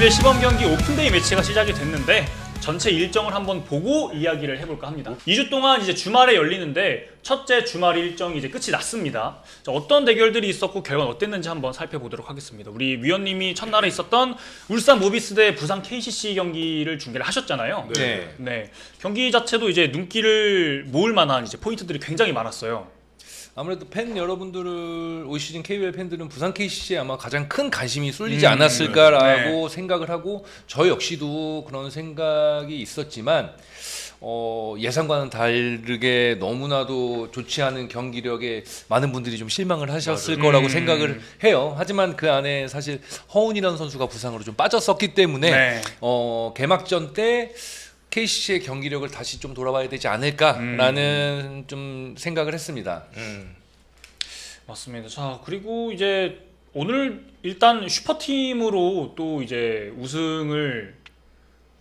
KBL 시범 경기 오픈데이 매치가 시작이 됐는데 전체 일정을 한번 보고 이야기를 해볼까 합니다. 2주 동안 이제 주말에 열리는데 첫째 주말 일정이 이제 끝이 났습니다. 자, 어떤 대결들이 있었고 결과는 어땠는지 한번 살펴보도록 하겠습니다. 우리 위원님이 첫날에 있었던 울산 모비스 대 부산 KCC 경기를 중계를 하셨잖아요. 네. 네. 경기 자체도 이제 눈길을 모을 만한 이제 포인트들이 굉장히 많았어요. 아무래도 팬 여러분들을 올 시즌 KBL 팬들은 부산 KCC에 아마 가장 큰 관심이 쏠리지 음, 않았을까라고 생각을 하고 저 역시도 그런 생각이 있었지만 어, 예상과는 다르게 너무나도 좋지 않은 경기력에 많은 분들이 좀 실망을 하셨을 맞아요. 거라고 음. 생각을 해요. 하지만 그 안에 사실 허운이라는 선수가 부상으로 좀 빠졌었기 때문에 네. 어, 개막전 때 KCC의 경기력을 다시 좀 돌아봐야 되지 않을까라는 음. 좀 생각을 했습니다. 맞습니다. 자 그리고 이제 오늘 일단 슈퍼팀으로 또 이제 우승을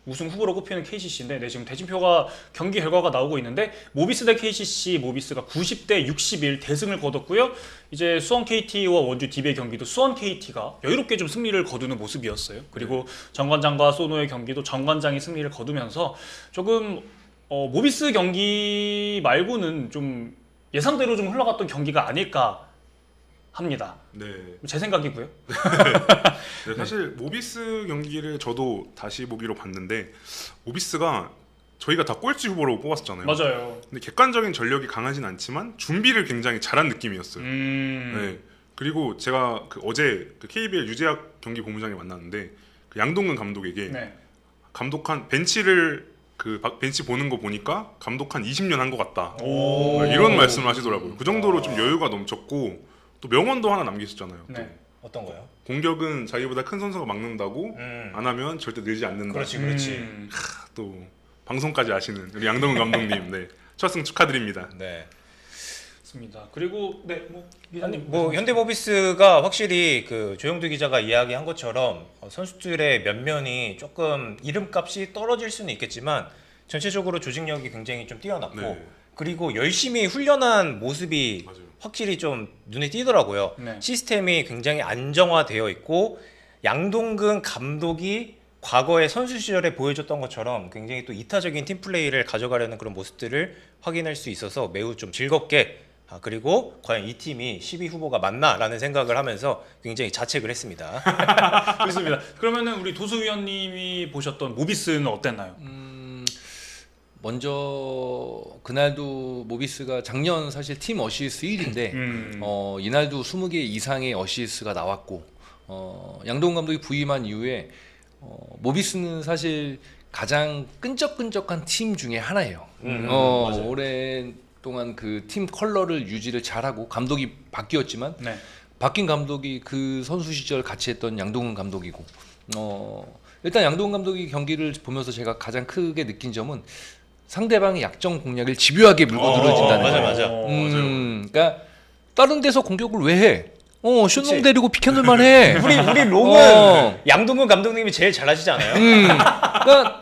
우승 후보로 꼽히는 KCC인데 네, 지금 대진표가 경기 결과가 나오고 있는데 모비스 대 KCC 모비스가 90대 61 대승을 거뒀고요. 이제 수원 KT와 원주 DB의 경기도 수원 KT가 여유롭게 좀 승리를 거두는 모습이었어요. 그리고 정관장과 소노의 경기도 정관장이 승리를 거두면서 조금 어, 모비스 경기 말고는 좀 예상대로 좀 흘러갔던 경기가 아닐까 합니다. 네. 제 생각이고요. 네, 사실 모비스 경기를 저도 다시 보기로 봤는데 모비스가 저희가 다 꼴찌 후보로 뽑았었잖아요. 맞아요. 근데 객관적인 전력이 강하진 않지만 준비를 굉장히 잘한 느낌이었어요. 음. 네. 그리고 제가 그 어제 그 KBL 유재학 경기 본부장에 만났는데 그 양동근 감독에게 네. 감독한 벤치를 그 바- 벤치 보는 거 보니까 감독 한 20년 한 것 같다. 오. 네, 이런 말씀을 하시더라고요. 그 정도로 좀 여유가 넘쳤고 또 명언도 하나 남기셨잖아요. 또 네. 어떤 거요? 공격은 자기보다 큰 선수가 막는다고 음. 안 하면 절대 늘지 않는다. 그렇지, 그렇지. 음. 또 방송까지 아시는 우리 양동근 감독님, 네 첫승 축하드립니다. 네. 맞습니다. 그리고 네뭐 아니 뭐 현대모비스가 확실히 그 조영두 기자가 이야기한 것처럼 어, 선수들의 면면이 조금 이름값이 떨어질 수는 있겠지만 전체적으로 조직력이 굉장히 좀 뛰어났고 네. 그리고 열심히 훈련한 모습이 맞아요. 확실히 좀 눈에 띄더라고요. 네. 시스템이 굉장히 안정화되어 있고 양동근 감독이 과거에 선수 시절에 보여줬던 것처럼 굉장히 또 이타적인 팀 플레이를 가져가려는 그런 모습들을 확인할 수 있어서 매우 좀 즐겁게 아, 그리고 과연 이 팀이 10위 후보가 맞나라는 생각을 하면서 굉장히 자책을 했습니다. 그렇습니다. 그러면은 우리 도수 위원님이 보셨던 모비스는 어땠나요? 음, 먼저 그날도 모비스가 작년 사실 팀 어시스트 1위인데 음. 어, 이날도 20개 이상의 어시스트가 나왔고 어, 양동 감독이 부임한 이후에 어, 모비스는 사실 가장 끈적끈적한 팀 중에 하나예요. 음, 어, 맞아요. 오랫동안 그 팀 컬러를 유지를 잘하고 감독이 바뀌었지만 네. 바뀐 감독이 그 선수 시절 같이 했던 양동근 감독이고 어 일단 양동근 감독이 경기를 보면서 제가 가장 크게 느낀 점은 상대방의 약점 공략을 집요하게 물고 어, 늘어진다는 맞아, 거예요. 맞아. 어, 음, 그러니까 다른 데서 공격을 왜 해? 어, 쇼농 그치. 데리고 피켓놀만 해. 우리 우리 롱은 어. 양동근 감독님이 제일 잘하시지 않아요? 음, 그러니까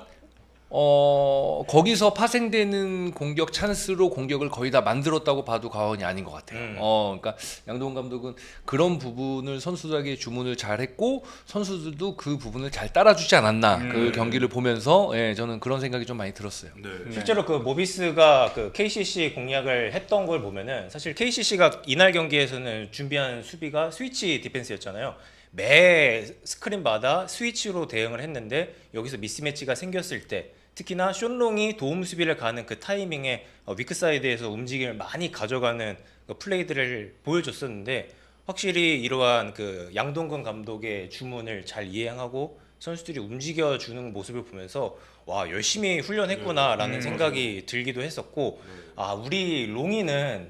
어 거기서 파생되는 공격 찬스로 공격을 거의 다 만들었다고 봐도 과언이 아닌 것 같아요. 음. 어, 그러니까 양동 감독은 그런 부분을 선수들에게 주문을 잘 했고 선수들도 그 부분을 잘 따라주지 않았나 음. 그 경기를 보면서 예, 저는 그런 생각이 좀 많이 들었어요. 네. 실제로 그 모비스가 그 KCC 공략을 했던 걸 보면은 사실 KCC가 이날 경기에서는 준비한 수비가 스위치 디펜스였잖아요. 매 스크린마다 스위치로 대응을 했는데 여기서 미스매치가 생겼을 때 특히나 쇼롱이 도움 수비를 가는 그 타이밍에 어, 위크 사이드에서 움직임을 많이 가져가는 그 플레이들을 보여줬었는데 확실히 이러한 그 양동근 감독의 주문을 잘 이행하고 선수들이 움직여 주는 모습을 보면서 와 열심히 훈련했구나라는 음. 생각이 들기도 했었고 아 우리 롱이는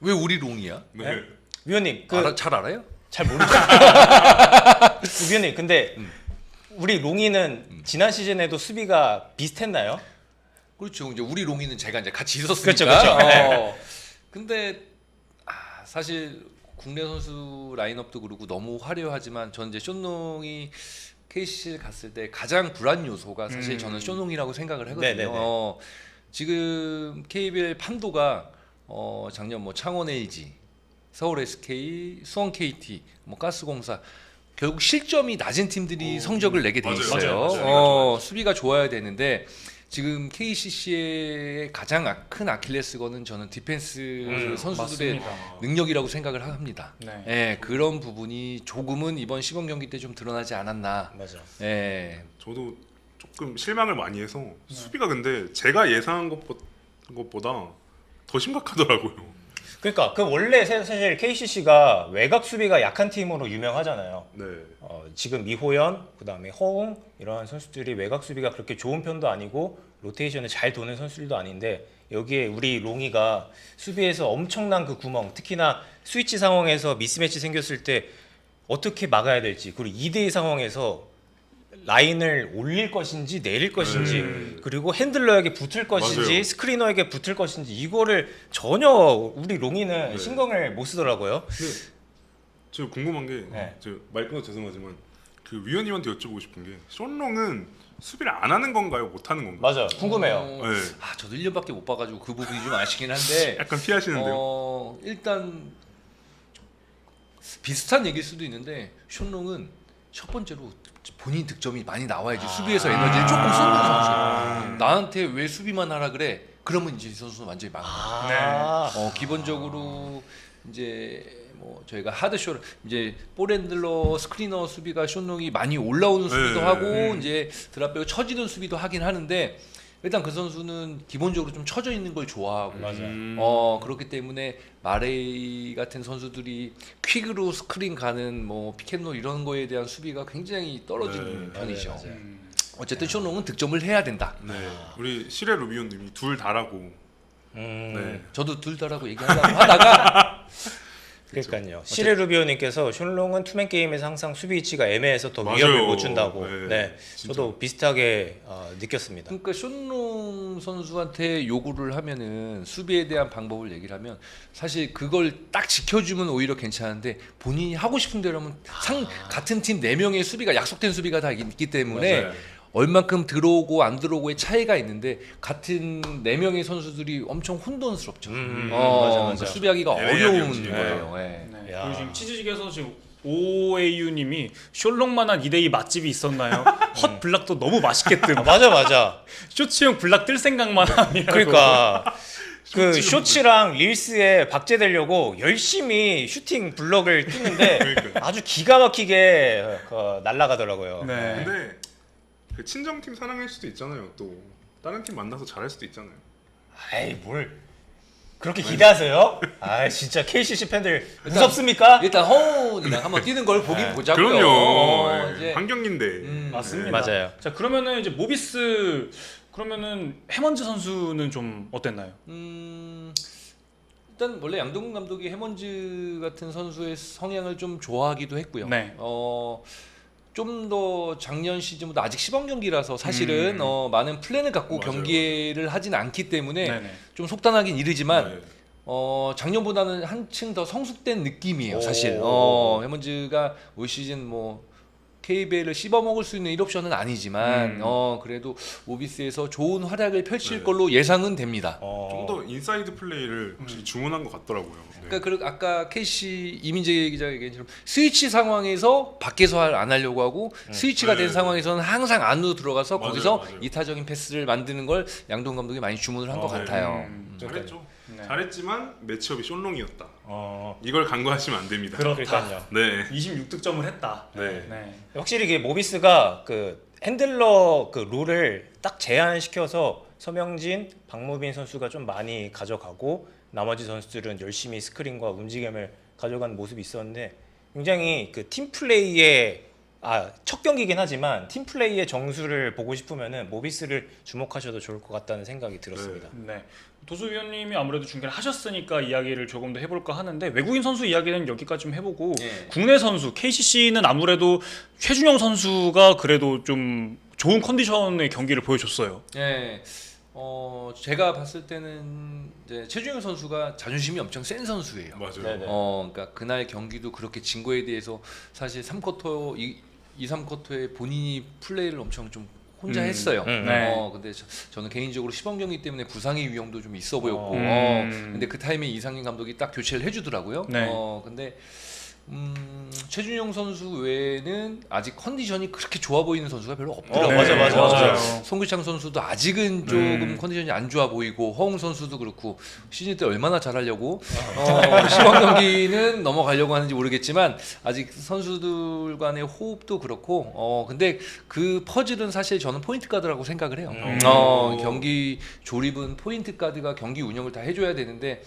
왜 우리 롱이야? 네. 네? 위원님 그 알아, 잘 알아요? 잘 모르죠. 그 위원님 근데 우리 롱이는 지난 시즌에도 수비가 비슷했나요? 그렇죠. 이제 우리 롱이는 제가 이제 같이 있었으니까. 그렇죠, 그렇죠. 네. 어. 근데 아, 사실 국내 선수 라인업도 그렇고 너무 화려하지만 전 이제 쇼농이 KC를 갔을 때 가장 불안 요소가 사실 음. 저는 쇼농이라고 생각을 하거든요. 네네네. 어, 지금 KBL 판도가 어, 작년 뭐 창원 LG, 서울 SK, 수원 KT, 뭐 가스공사 결국 실점이 낮은 팀들이 어, 성적을 내게 돼 맞아요, 있어요. 맞아요, 맞아요. 어, 수비가 좋아야 되는데 지금 KCC의 가장 아- 큰 아킬레스건은 저는 디펜스 음, 선수들의 맞습니다. 능력이라고 생각을 합니다. 네. 예, 그런 부분이 조금은 이번 시범 경기 때 좀 드러나지 않았나. 맞아. 예. 저도 조금 실망을 많이 해서 수비가 근데 제가 예상한 것보- 것보다 더 심각하더라고요. 그러니까 그 원래 사- 사실 KCC가 외곽 수비가 약한 팀으로 유명하잖아요. 네. 어, 지금 이호연, 그다음에 허웅 이러한 선수들이 외곽 수비가 그렇게 좋은 편도 아니고 로테이션을 잘 도는 선수들도 아닌데 여기에 우리 롱이가 수비에서 엄청난 그 구멍, 특히나 스위치 상황에서 미스매치 생겼을 때 어떻게 막아야 될지 그리고 2대2 상황에서 라인을 올릴 것인지 내릴 것인지 네. 그리고 핸들러에게 붙을 것인지 맞아요. 스크리너에게 붙을 것인지 이거를 전혀 우리 롱이는 네. 신경을 못 쓰더라고요. 저 궁금한 게, 네. 저말 끊어 죄송하지만 그 위원님한테 여쭤보고 싶은 게, 션롱은 수비를 안 하는 건가요, 못 하는 건가요? 맞아, 궁금해요. 어, 네. 아, 저도 1년밖에 못 봐가지고 그 부분이 좀 아쉽긴 한데. 약간 피하시는데요. 어, 일단 비슷한 얘기일 수도 있는데 션롱은 첫 번째로 본인 득점이 많이 나와야지 수비에서 에너지를 조금 쏟는 선수. 나한테 왜 수비만 하라 그래? 그러면 이제 이 선수는 완전히 망. 아, 어, 기본적으로 이제 뭐 저희가 하드쇼를 이제 볼핸들러 스크리너 수비가 션롱이 많이 올라오는 수비도 네, 하고 네. 이제 드랍백을 쳐지는 수비도 하긴 하는데 일단 그 선수는 기본적으로 좀 쳐져 있는 걸 좋아하고 맞아요. 음. 어 그렇기 때문에 마레이 같은 선수들이 퀵으로 스크린 가는 뭐 피켓롤 이런 거에 대한 수비가 굉장히 떨어지는 네, 편이죠. 맞아요, 맞아요. 음, 어쨌든 쇼롱은 득점을 해야 된다. 네. 우리 시레 루비온님이 둘 다라고. 음, 네. 저도 둘 다라고 얘기하려고 하다가 그러니까요. 시레 루비오님께서 숀롱은 투맨 게임에서 항상 수비 위치가 애매해서 더 맞아요. 위협을 못 준다고. 네, 네. 저도 비슷하게 어, 느꼈습니다. 그러니까 쇼롱 선수한테 요구를 하면은 수비에 대한 방법을 얘기를 하면 사실 그걸 딱 지켜주면 오히려 괜찮은데 본인이 하고 싶은 대로 하면 상 같은 팀 네 명의 수비가 약속된 수비가 다 있기 때문에 맞아요. 얼만큼 들어오고 안 들어오고의 차이가 있는데 같은 네 명의 선수들이 엄청 혼돈스럽죠. 음, 어, 맞아, 그 맞아. 수비하기가 애매하게 어려운 움직이는 거예요. 예. 네. 야. 그리고 지금 치즈직에서 지금 OAU님이 숄롱만한 2대2 맛집이 있었나요? 헛 블락도 너무 맛있겠든 아, 맞아, 맞아. 쇼츠형 블락 뜰 생각만 함이라고 그러니까 그 쇼츠랑 릴스에 박제되려고 열심히 슈팅 블럭을 뛰는데. 아주 기가 막히게 그, 날아가더라고요. 네. 근데 그 친정팀 사랑할 수도 있잖아요. 또 다른 팀 만나서 잘할 수도 있잖아요. 아이 뭘 그렇게 기대하세요? 아 진짜 KCC 팬들 무섭습니까? 일단 허운이랑 한번 뛰는 걸 보긴 네. 보자고요. 그럼요. 어, 네. 이제 환경인데. 음, 맞습니다. 맞아요. 자 그러면은 이제 모비스 그러면은 해먼즈 선수는 좀 어땠나요? 음, 일단 원래 양동근 감독이 해먼즈 같은 선수의 성향을 좀 좋아하기도 했고요. 네. 어, 좀 더 작년 시즌보다 아직 시범 경기라서 사실은 음. 어, 많은 플랜을 갖고 맞아요. 경기를 하진 않기 때문에 네네. 좀 속단하긴 이르지만 네. 어, 작년보다는 한층 더 성숙된 느낌이에요, 오. 사실. 어, 해먼즈가 올 시즌 뭐 KBL을 씹어먹을 수 있는 1옵션은 아니지만 음. 어, 그래도 오비스에서 좋은 활약을 펼칠 네. 걸로 예상은 됩니다. 어. 좀더 인사이드 플레이를 확실히 주문한 것 같더라고요. 네. 그러니까 그 아까 KC 이민재 기자 얘기처럼 스위치 상황에서 밖에서 할- 안 하려고 하고 스위치가 네. 된 상황에서는 항상 안으로 들어가서 맞아요, 거기서 맞아요. 이타적인 패스를 만드는 걸 양동 감독이 많이 주문을 한것 어, 네. 같아요. 음. 잘했죠. 네. 잘했지만 매치업이 숏롱이었다. 어. 이걸 간과하시면 안 됩니다. 그러니까요. 네. 26득점을 했다. 네. 네. 확실히 이게 모비스가 그 핸들러 그 룰을 딱 제한시켜서 서명진, 박무빈 선수가 좀 많이 가져가고 나머지 선수들은 열심히 스크린과 움직임을 가져가는 모습이 있었는데 굉장히 그 팀 플레이의 아, 첫 경기긴 하지만 팀 플레이의 정수를 보고 싶으면은 모비스를 주목하셔도 좋을 것 같다는 생각이 들었습니다. 네. 도수 위원님이 아무래도 중계를 하셨으니까 이야기를 조금 더 해볼까 하는데 외국인 선수 이야기는 여기까지 좀 해보고 예. 국내 선수 KCC는 아무래도 최준영 선수가 그래도 좀 좋은 컨디션의 경기를 보여줬어요. 네. 어, 제가 봤을 때는 이제 최준영 선수가 자존심이 엄청 센 선수예요. 맞아요. 네네. 어, 그러니까 그날 경기도 그렇게 진 거에 대해서 사실 3쿼터 2, 2 3쿼터에 본인이 플레이를 엄청 좀 혼자 음, 했어요. 음, 네. 어, 근데 저, 는 개인적으로 시범 경기 때문에 부상의 위험도 좀 있어 보였고, 음. 어, 근데 그 타임에 이상민 감독이 딱 교체를 해주더라고요. 네. 어, 근데 음, 최준용 선수 외에는 아직 컨디션이 그렇게 좋아 보이는 선수가 별로 없더라고요. 어, 맞아, 맞아, 맞아요. 맞아요. 송규창 선수도 아직은 조금 컨디션이 안 좋아 보이고 허웅 선수도 그렇고 시즌 때 얼마나 잘하려고 어, 시범 경기는 넘어가려고 하는지 모르겠지만 아직 선수들 간의 호흡도 그렇고 어 근데 그 퍼즐은 사실 저는 포인트 가드라고 생각을 해요. 음. 어 경기 조립은 포인트 가드가 경기 운영을 다 해줘야 되는데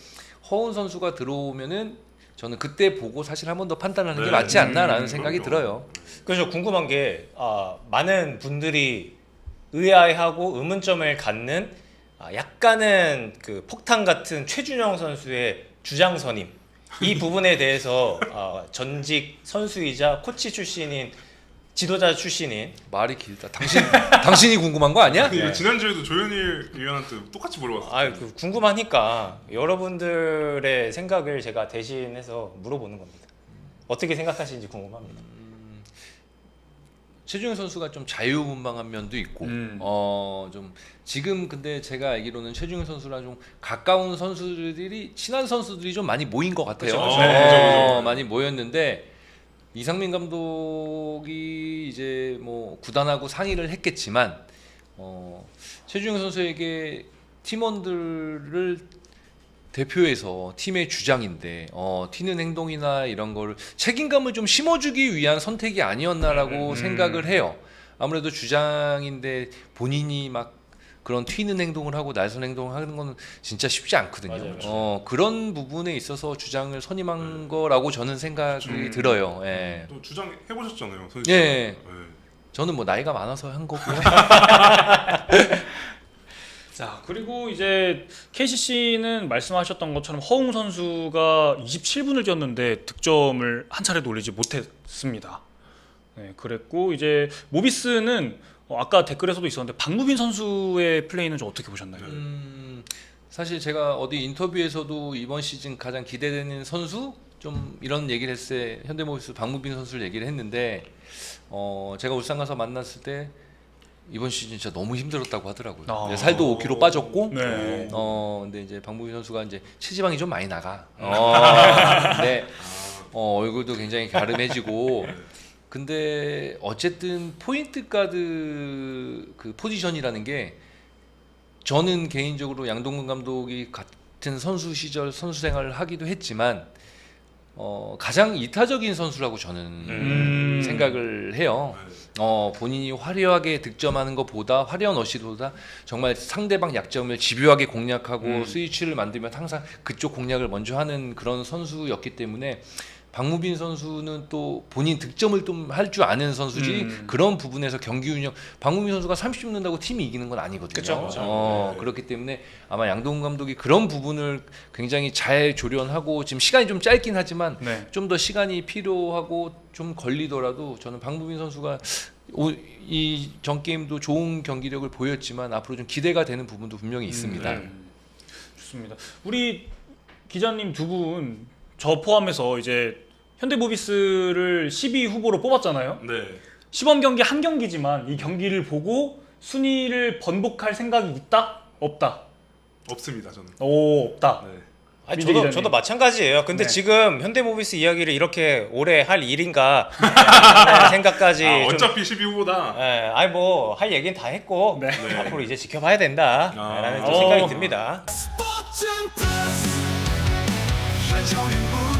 허웅 선수가 들어오면은 저는 그때 보고 사실 한 번 더 판단하는 게 네. 맞지 않나라는 음, 생각이 그럼요. 들어요. 그래서 궁금한 게 아, 많은 분들이 의아해하고 의문점을 갖는 아, 약간은 그 폭탄 같은 최준영 선수의 주장 선임 이 부분에 대해서 아, 전직 선수이자 코치 출신인 지도자 출신인 말이 길다. 당신 당신이 궁금한 거 아니야? 이거 네. 지난주에도 조현일 위원한테 똑같이 물어봤어요. 아, 그 궁금하니까 여러분들의 생각을 제가 대신해서 물어보는 겁니다. 어떻게 생각하시는지 궁금합니다. 최준용 선수가 좀 자유분방한 면도 있고 음. 어좀 지금 근데 제가 알기로는 최준용 선수랑 좀 가까운 선수들이 친한 선수들이 좀 많이 모인 것 같아요. 그쵸, 그쵸. 어, 네, 그쵸. 많이 모였는데 이상민 감독이 이제 뭐 구단하고 상의를 했겠지만 어 최준용 선수에게 팀원들을 대표해서 팀의 주장인데 어, 튀는 행동이나 이런 거를 책임감을 좀 심어주기 위한 선택이 아니었나라고 음. 생각을 해요. 아무래도 주장인데 본인이 막 그런 튀는 행동을 하고 날선 행동을 하는 거는 진짜 쉽지 않거든요. 맞아요. 어, 그런 부분에 있어서 주장을 선임한 거라고 저는 생각이 음. 들어요. 예. 또 주장 해보셨잖아요, 선수. 예. 저는 뭐 나이가 많아서 한 거고요. 자 그리고 이제 KCC는 말씀하셨던 것처럼 허웅 선수가 27분을 뛰었는데 득점을 한 차례도 올리지 못했습니다. 네, 그랬고 이제 모비스는 어, 아까 댓글에서도 있었는데 박무빈 선수의 플레이는 좀 어떻게 보셨나요? 음, 사실 제가 어디 인터뷰에서도 이번 시즌 가장 기대되는 선수 좀 이런 얘기를 했을 때 현대모비스 박무빈 선수를 얘기를 했는데 어, 제가 울산 가서 만났을 때 이번 시즌 진짜 너무 힘들었다고 하더라고요. 아. 네, 살도 5kg 빠졌고 네. 어 근데 이제 박무빈 선수가 이제 체지방이 좀 많이 나가. 어, 근데 어, 얼굴도 굉장히 갸름해지고. 근데 어쨌든 포인트 가드 그 포지션이라는 게 저는 개인적으로 양동근 감독이 같은 선수 시절 선수 생활을 하기도 했지만 어, 가장 이타적인 선수라고 저는 음. 생각을 해요. 어, 본인이 화려하게 득점하는 것보다 화려한 어시보다 정말 상대방 약점을 집요하게 공략하고 음. 스위치를 만들면 항상 그쪽 공략을 먼저 하는 그런 선수였기 때문에 박무빈 선수는 또 본인 득점을 좀 할 줄 아는 선수지 음. 그런 부분에서 경기 운영 박무빈 선수가 30 넣는다고 팀이 이기는 건 아니거든요. 그쵸, 그쵸. 어, 네. 그렇기 때문에 아마 양동근 감독이 그런 부분을 굉장히 잘 조련하고 지금 시간이 좀 짧긴 하지만 네. 좀더 시간이 필요하고 좀 걸리더라도 저는 박무빈 선수가 이 전 게임도 좋은 경기력을 보였지만 앞으로 좀 기대가 되는 부분도 분명히 있습니다. 네. 좋습니다. 우리 기자님 두분 저 포함해서 이제 현대모비스를 12 후보로 뽑았잖아요. 네. 시범 경기 한 경기지만 이 경기를 보고 순위를 번복할 생각이 있다? 없다. 없습니다, 저는. 오 없다. 네. 아니, 저도 기자님. 저도 마찬가지예요. 근데 네. 지금 현대모비스 이야기를 이렇게 오래 할 일인가 하는 생각까지 아, 좀 어차피 12후보다 예, 아니 뭐 할 얘기는 다 했고 네. 네. 앞으로 이제 지켜봐야 된다라는 아. 좀 생각이 어. 듭니다. 스포츠 플러스 한정의 무